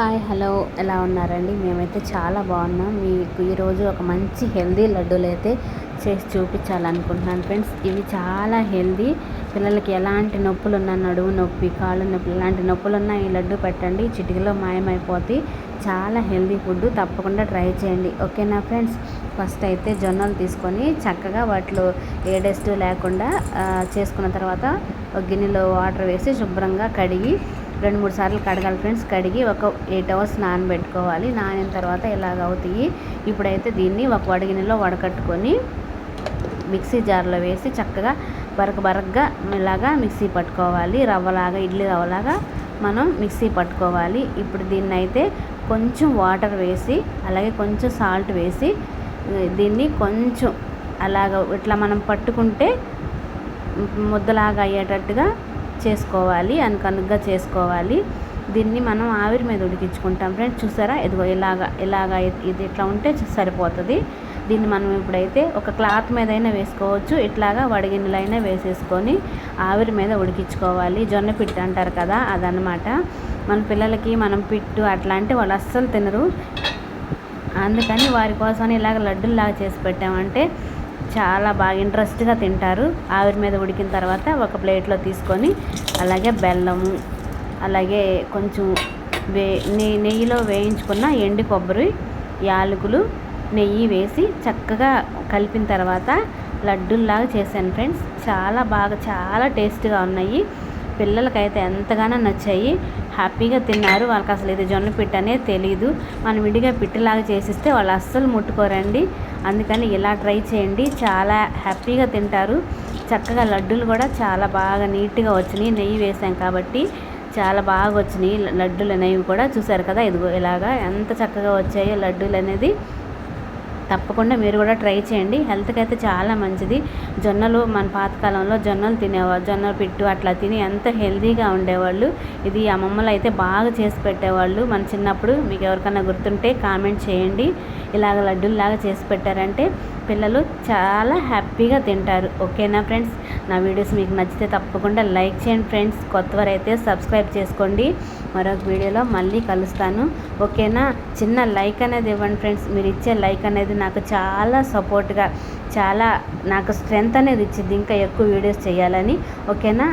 Hi hello. ఎలా ఉన్నారండి? మేమైతే చాలా బాగున్నాం. మీకు ఈరోజు ఒక మంచి హెల్దీ లడ్డూలు అయితే చేసి చూపించాలనుకుంటున్నాను ఫ్రెండ్స్. ఇవి చాలా హెల్దీ. పిల్లలకి ఎలాంటి నొప్పులు ఉన్నా నడువు నొప్పి కాళ్ళు నొప్పి ఇలాంటి నొప్పులు ఉన్నా ఈ లడ్డు పెట్టండి. చిటికలో మాయమైపోతే చాలా హెల్దీ ఫుడ్ తప్పకుండా ట్రై చేయండి. ఓకేనా ఫ్రెండ్స్? ఫస్ట్ అయితే జొన్నలు తీసుకొని చక్కగా వాటిలో ఏ డస్ట్ లేకుండా చేసుకున్న తర్వాత ఒక గిన్నెలో వాటర్ వేసి శుభ్రంగా కడిగి రెండు మూడు సార్లు కడగాలి ఫ్రెండ్స్. కడిగి ఒక ఎయిట్ అవర్స్ నానబెట్టుకోవాలి. నానిన తర్వాత ఇలాగ అవుతాయి? ఇప్పుడైతే దీన్ని ఒక వడగిన్నెలో వడకట్టుకొని మిక్సీ జార్లో వేసి చక్కగా బరక బరకగా ఇలాగా మిక్సీ పట్టుకోవాలి. రవ్వలాగా ఇడ్లీ రవ్వలాగా మనం మిక్సీ పట్టుకోవాలి. ఇప్పుడు దీన్ని అయితే కొంచెం వాటర్ వేసి అలాగే కొంచెం సాల్ట్ వేసి దీన్ని కొంచెం అలాగ ఇట్లా మనం పట్టుకుంటే ముద్దలాగా అయ్యేటట్టుగా చేసుకోవాలి అనుకనుగ్గా చేసుకోవాలి. దీన్ని మనం ఆవిరి మీద ఉడికించుకుంటాం. ఫ్రెండ్స్ చూసారా? ఇదిగో ఇలాగా ఇలాగా ఇది ఇట్లా ఉంటే సరిపోతుంది. దీన్ని మనం ఇప్పుడైతే ఒక క్లాత్ మీద అయినా వేసుకోవచ్చు. ఇట్లాగా వడిగిన్నెలైనా వేసేసుకొని ఆవిరి మీద ఉడికించుకోవాలి. జొన్న పిట్టు అంటారు కదా అదనమాట మన పిల్లలకి మనం పిట్టు అట్లా అంటే వాళ్ళు అస్సలు తినరు. అందుకని వారి కోసం ఇలాగ లడ్డుల్లాగా చేసి పెట్టామంటే చాలా బాగా ఇంట్రెస్ట్గా తింటారు. ఆవిరి మీద ఉడికిన తర్వాత ఒక ప్లేట్లో తీసుకొని అలాగే బెల్లము అలాగే కొంచెం వే నెయ్యిలో వేయించుకున్న ఎండి కొబ్బరి యాలకులు నెయ్యి వేసి చక్కగా కలిపిన తర్వాత లడ్డూల్లాగా చేశాను ఫ్రెండ్స్. చాలా బాగా చాలా టేస్ట్గా ఉన్నాయి. పిల్లలకైతే ఎంతగానో నచ్చాయి. హ్యాపీగా తిన్నారు. వాళ్ళకి అసలు ఇది జొన్న పిట్ట అనేది తెలియదు మనం విడిగా పిట్టలాగా చేసిస్తే వాళ్ళు అస్సలు ముట్టుకోరండి. అందుకని ఇలా ట్రై చేయండి. చాలా హ్యాపీగా తింటారు. చక్కగా లడ్డూలు కూడా చాలా బాగా నీట్గా వచ్చినాయి. నెయ్యి వేసాం కాబట్టి చాలా బాగా వచ్చినాయి. లడ్డూలు అనేవి కూడా చూసారు కదా? ఇదిగో ఇలాగా ఎంత చక్కగా వచ్చాయో లడ్డూలు అనేది. తప్పకుండా మీరు కూడా ట్రై చేయండి. హెల్త్కి అయితే చాలా మంచిది. జొన్నలు మన పాతకాలంలో జొన్నలు తినేవాళ్ళు జొన్నలు పిట్టు అట్లా తిని ఎంత హెల్తీగా ఉండేవాళ్ళు. ఇది అమ్మమ్మలు అయితే బాగా చేసి పెట్టేవాళ్ళు. మన చిన్నప్పుడు మీకు ఎవరికైనా గుర్తుంటే కామెంట్ చేయండి. ఇలాగ లడ్డూల్లాగా చేసి పెట్టారంటే పిల్లలు చాలా హ్యాపీగా తింటారు. ఓకేనా ఫ్రెండ్స్? నా వీడియోస్ మీకు నచ్చితే తప్పకుండా లైక్ చేయండి ఫ్రెండ్స్. కొత్తవారైతే సబ్స్క్రైబ్ చేసుకోండి. మరొక వీడియోలో మళ్ళీ కలుస్తాను. ఓకేనా? చిన్న లైక్ అనేది ఇవ్వండి ఫ్రెండ్స్. మీరు ఇచ్చే లైక్ అనేది నాకు చాలా సపోర్ట్గా చాలా నాకు స్ట్రెంగ్త్ అనేది ఇచ్చింది. ఇంకా ఎక్కువ వీడియోస్ చేయాలని. ఓకేనా?